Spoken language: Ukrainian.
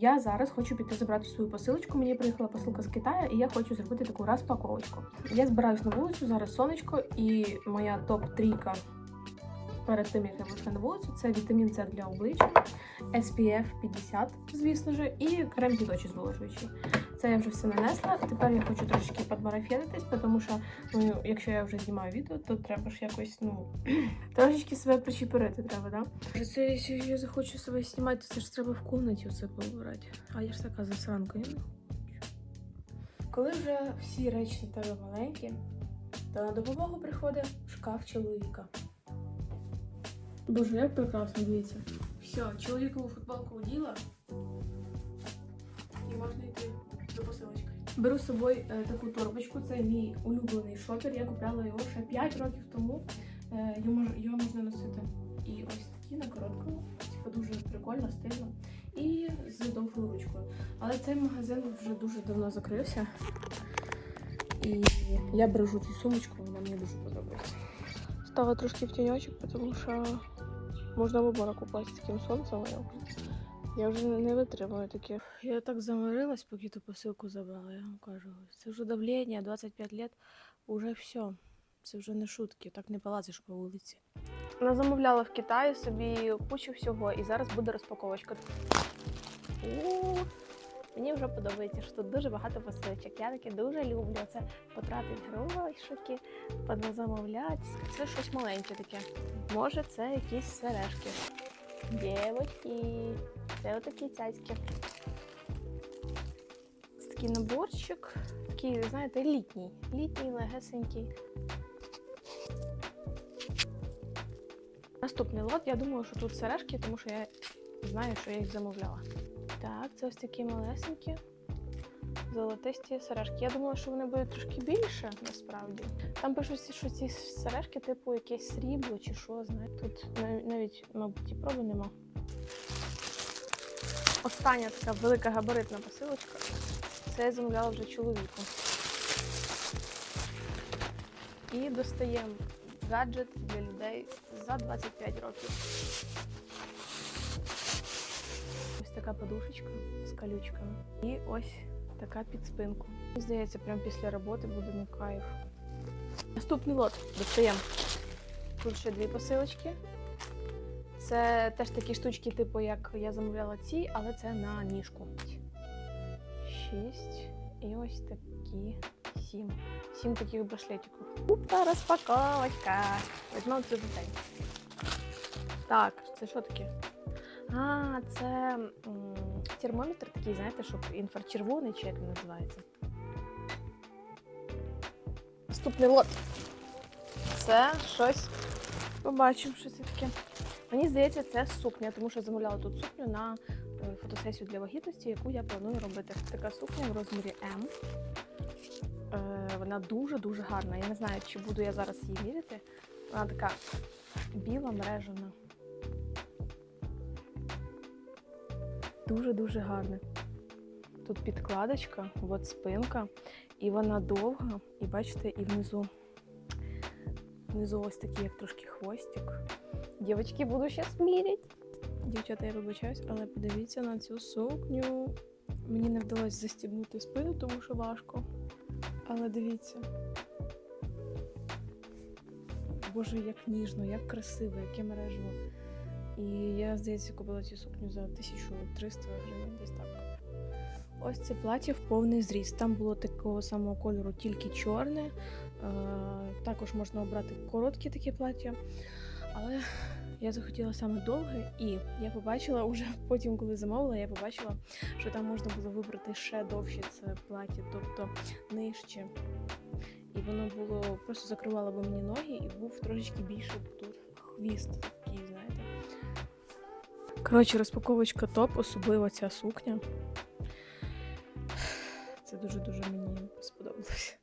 Я зараз хочу піти забрати свою посилочку. Мені приїхала посилка з Китаю, і я хочу зробити таку розпаковочку. Я збираюсь на вулицю, зараз сонечко, і моя топ-трійка перед тим, як я вийшла на вулицю, це вітамін С для обличчя, SPF 50, звісно ж, і крем під очі зволожуючий. Це я вже все нанесла. Тепер я хочу трошечки подмарафетитись, тому що ну, якщо я вже знімаю відео, то треба ж якось, ну, трошечки себе причепирити треба, да? Це якщо я захочу себе знімати, то це ж треба в кімнаті все побирати. А я ж така засранка, я не хочу. Коли вже всі речі тебе маленькі, то на допомогу приходить шкаф чоловіка. Боже, як прекрасно, дивіться. Все, чоловікову футболку оділа. І можна йти за посилочкою. Беру з собою е, таку торбочку, це мій улюблений шопер. Я купляла його ще 5 років тому. Е, його, можна носити і ось такі на короткому. Типу дуже прикольно, стильно. І з довгою ручкою. Але цей магазин вже дуже давно закрився. І я бережу цю сумочку, вона мені дуже подобається. Стала трошки в тіньочок, тому що можна в обморок упасть з таким сонцем. Я, вже не, витримую таке. Я так заморилась, поки ту посилку забрала, я вам кажу. Це вже давлення, 25 років, уже все. Це вже не шутки, так не палазиш по вулиці. Вона замовляла в Китаї собі кучу всього, і зараз буде розпаковочка. Мені вже подобається, що тут дуже багато посилочок. Я таке дуже люблю. Це потратити грошики, замовляти. Це щось маленьке таке. Може, це якісь сережки. Дівочки, це отакі цяцьки. Це такий наборчик. Такий, знаєте, літній. Літній, легесенький. Наступний лот, я думаю, що тут сережки, тому що я знаю, що я їх замовляла. Так, це ось такі малесенькі. Золотисті сережки. Я думала, що вони будуть трошки більше, насправді. Там пишуть, що ці сережки, типу, якесь срібло чи що, знаєте. Тут навіть, мабуть, і проби нема. Остання така велика габаритна посилочка. Це я замовляла вже чоловіку. І достаємо гаджет для людей за 25 років. Ось така подушечка з колючками. І ось така під спинку. Мені Здається, прямо після роботи буде на кайф. Наступний лот достаємо. Тут ще дві посилочки. Це теж такі штучки, типу, як я замовляла ці, але це на ніжку. Шість. І ось такі сім. Сім таких браслетиків. Опа, розпаковочка. Візьмемо цю день. Так, це що таке? А, це м, термометр такий, знаєте, щоб інфрачервоний, чи як він називається. Наступний лот. Це щось. Побачимо, що це таке. Мені здається, це сукня, тому що замовляла тут сукню на е, фотосесію для вагітності, яку я планую робити. Така сукня в розмірі М. Е, Вона дуже-дуже гарна. Я не знаю, чи буду я зараз її міряти. Вона така біла мережена. Дуже-дуже гарна. Тут підкладочка, от спинка, і вона довга, і бачите, і внизу. Внизу ось такий, як трошки хвостик. Дівчатки, буду зараз міряти. Дівчата, я вибачаюсь, але подивіться на цю сукню. Мені не вдалося застібнути спину, тому що важко. Але дивіться. Боже, як ніжно, як красиво, яке мережево. І я, здається, купила цю сукню за 1300 гривень, десь так. Ось це плаття в повний зріст. Там було такого самого кольору, тільки чорне. Е, також можна обрати короткі такі плаття. Але я захотіла саме довге, і я побачила уже потім, коли замовила, я побачила, що там можна було вибрати ще довше це плаття, тобто нижче. І воно було просто закривало би мені ноги, і був трошечки більше тут хвіст такий, знаєте. Коротше, розпаковочка топ, особливо ця сукня. Дуже-дуже мені сподобалось.